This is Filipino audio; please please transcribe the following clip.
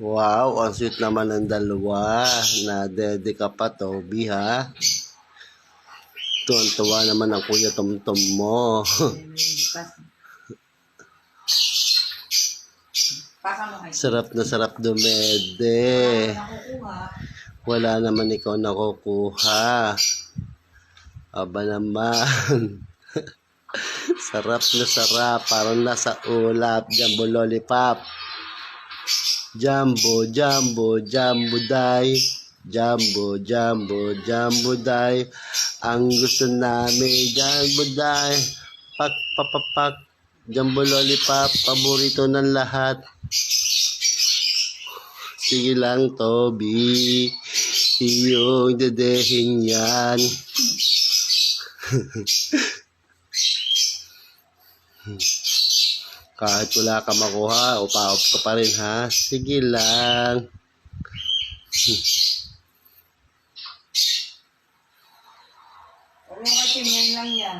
wow, ang sweet naman ng dalawa. Na-dede ka pa, Toby, ha? Tuwan-tuwa naman ang kuya tumtum mo. Sarap na sarap dumede. Wala naman ikaw nakukuha. Aba naman. sarap na sarap. Parang nasa ulap. Jumbo lollipop. Jumbo, jumbo, jumbo day. Jumbo, jumbo, jumbo day. Ang gusto namin, jumbo day. Pak, pak, pak, pak. Jumbo lollipop, paborito ng lahat. Sige lang, Toby. Iyong dedehin yan. Kahit wala ka makuha, upa-up ka pa rin ha. Sige lang. Mo kasi lang yan.